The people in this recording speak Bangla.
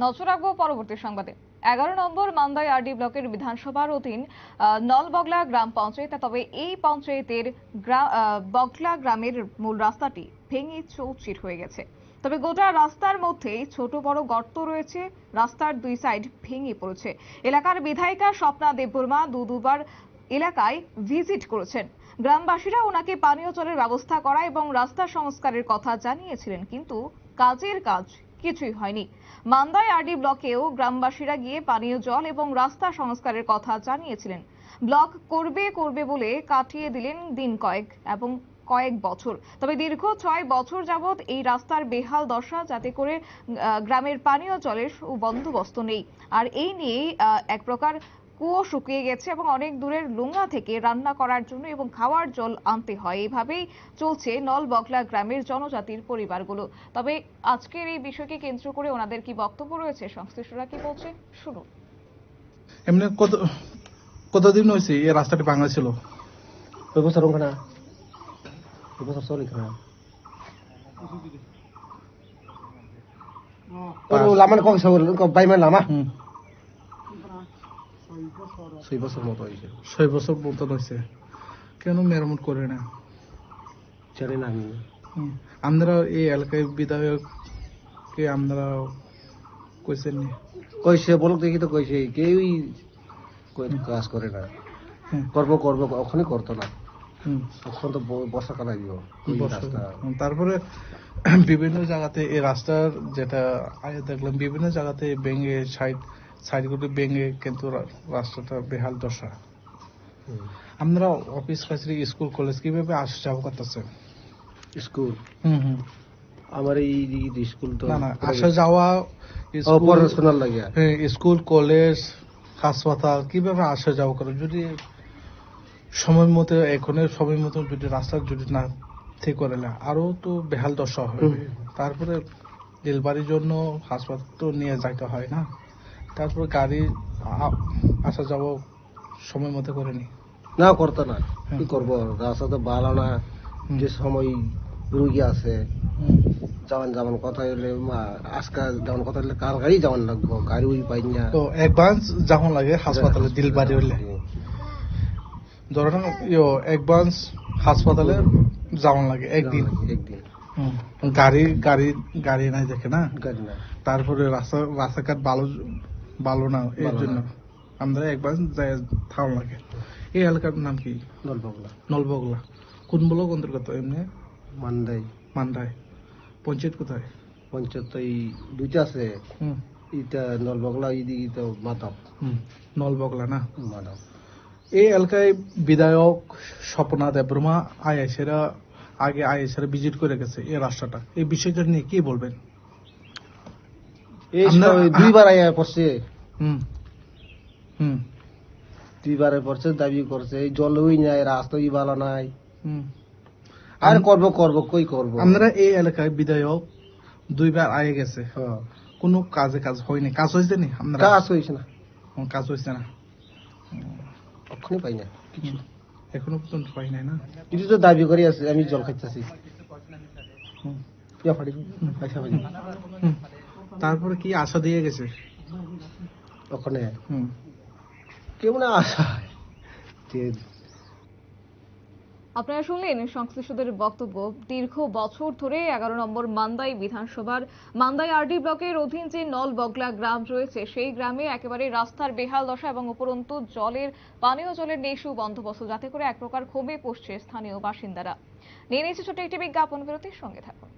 নজর রাখব পরবর্তী সংবাদে। এগারো নম্বর মান্দাই আরডি ব্লকের বিধানসভার অধীন নলবগলা গ্রাম পঞ্চায়েত, তবে এই পঞ্চায়েতের বগলা গ্রামের মূল রাস্তাটি ভেঙে চৌচির হয়ে গেছে। তবে গোটা রাস্তার মধ্যেই ছোট বড় গর্ত রয়েছে, রাস্তার দুই সাইড ভেঙে পড়েছে। এলাকার বিধায়িকা স্বপ্না দেববর্মা দু দুবার এলাকায় ভিজিট করেছেন। গ্রামবাসীরা ওনাকে পানীয় জলের ব্যবস্থা করা এবং রাস্তা সংস্কারের কথা জানিয়েছিলেন, কিন্তু কাজের কাজ কিছুই হয়নি। মান্দায় আরডি ব্লকেও গ্রামবাসীরা গিয়ে পানীয় জল এবং রাস্তা সংস্কারের কথা জানিয়েছিলেন। ব্লক করবে করবে বলে কাটিয়ে দিলেন দিন কয়েক এবং কয়েক বছর। তবে দীর্ঘ ছয় বছর যাবৎ এই রাস্তার বেহাল দশা যাতে করে গ্রামের পানীয় জলের বন্দোবস্ত নেই। আর এই নিয়েই আহ, এক প্রকার কুয়ো শুকিয়ে গেছে এবং অনেক দূরের লুঙ্গা থেকে রান্না করার জন্য এবং খাওয়ার জল আনতে হয়। এইভাবেই চলছে নলবগলা গ্রামের জনজাতির পরিবারগুলো। তবে আজকের এই বিষয়কে কেন্দ্র করে ওনাদের কি বক্তব্য রয়েছে? সংশ্লিষ্টরা কি বলছে? শুনুন। এমনি কত কতদিন হয়েছে এই রাস্তাটি ভাঙা ছিল? বছর ওখানে ওই বছর চল এখানে লামান কম সব বাইমান লামা হুম ছয় বছর মতো হয়েছে ছয় বছর মতন হয়েছে কেন মেরামত করে না জানি না আমি হুম। আপনারা এই এলাকায় বিধায়ককে আপনারা কইছেন নি? কইছে বলক দেখি তো কইছে কেউই কাজ করে না করব করব ওখানে করতো না হুম। এখন তো ব- বর্ষাকাল আসবে ওই বর্ষা- রাস্তা। হুম, তারপরে বিভিন্ন জায়গাতে এই রাস্তার যেটা আগে দেখলাম বিভিন্ন জায়গাতে ভেঙে সাইড সাইডগুলো ভেঙে কিন্তু রাস্তাটা বেহাল দশা। আপনারা অফিস কাছারি স্কুল কলেজ কীভাবে আসা যাওয়া করতেছে? স্কুল? হুম হুম। আমার এই স্কুল তো না না আসা যাওয়া পড়াশোনার লাগে হ্যাঁ, স্কুল কলেজ হাসপাতাল কীভাবে আসা যাওয়া করে? যদি সময় মতো এখনের সময় মতো যদি রাস্তা যদি না ঠিক করে না আরও তো বেহাল দশা হবে। তারপরে ডেলিভারির জন্য হাসপাতাল তো নিয়ে যাইতে হয় না। তারপরে গাড়ি আসা যাওয়া সময় মতো করে নি। না করতো না। কি হুম। করব? রাস্তা তো ভালো না যে সময় রুগী আছে। যাওয়ান যাওয়ান কথা হলে মা- আজকে যাওয়ান কথা হলে কার গাড়ি যাওয়ান লাগবো গাড়ি ওই পাই না। তো অ্যাডভান্স যখন লাগে হাসপাতালে ডেলিভারি হলে ধরেন ইয়ো অ্যাডভান্স হাসপাতালে যাওয়ান লাগে একদিন। একদিন। হুম। গাড়ি গাড়ি গাড়ি নাই দেখে না? গাড়ি তারপরে রাস্তা রাস্তাঘাট ভালো ভালো না এর জন্য। আমরা একবার থাম লাগে। এই এলাকার নাম কি? নলবগলা। নলবগলা। কোন ব্লক অন্তর্গত এমনি? মান্দাই। মান্দায় পঞ্চায়েত কোথায়? পঞ্চায়েত এই দুইটা আছে। হুম। এটা নলবগলা এইদিকে তো মাধব। নলবগলা না? মাধব। এই এলাকায় বিধায়ক স্বপ্না দেববর্মা আইএসেরা আগে আইএসেরা ভিজিট করে গেছে এই রাস্তাটা। এই বিষয়টা নিয়ে কি বলবেন? দুইবার আয়া পড়ছে হুম। হুম। দুইবারে পড়ছে দাবি করছে এই জল নাই রাস্তা ওই ভালো নাই। হুম। আর করব করব কই করব? আমরা এই এলাকায় বিধায়ক দুইবার আয়ে গেছে। হ্যাঁ। কোনো কাজে কাজ হয়নি। কাজ হয়েছে নি? আমরা কাজ হয়েছে না। কাজ হয়েছে না। ওখানে পাই না। এখনও পর্যন্ত পাই নাই না? কিছু তো দাবি করে আছে আমি জল খাইতেছি। হুম। ফাড়ি পয়সা পাই হুম। তারপরে কি আশা দিয়ে গেছে? ওখানে হুম। কেমন আশা? আপনারা শুনলেন সংশ্লিষ্টদের বক্তব্য। দীর্ঘ বছর ধরে এগারো নম্বর মান্দাই বিধানসভার মান্দাই আরডি ব্লকের অধীন যে নলবগলা গ্রাম রয়েছে, সেই গ্রামে একেবারে রাস্তার বেহাল দশা এবং উপরন্তু জলের, পানীয় জলের নেই সুবন্দোবস্ত, যাতে করে এক প্রকার ক্ষোভে পড়ছে স্থানীয় বাসিন্দারা। নিয়ে নিয়েছে ছোট একটি বিজ্ঞাপন, বিরতির সঙ্গে থাকুন।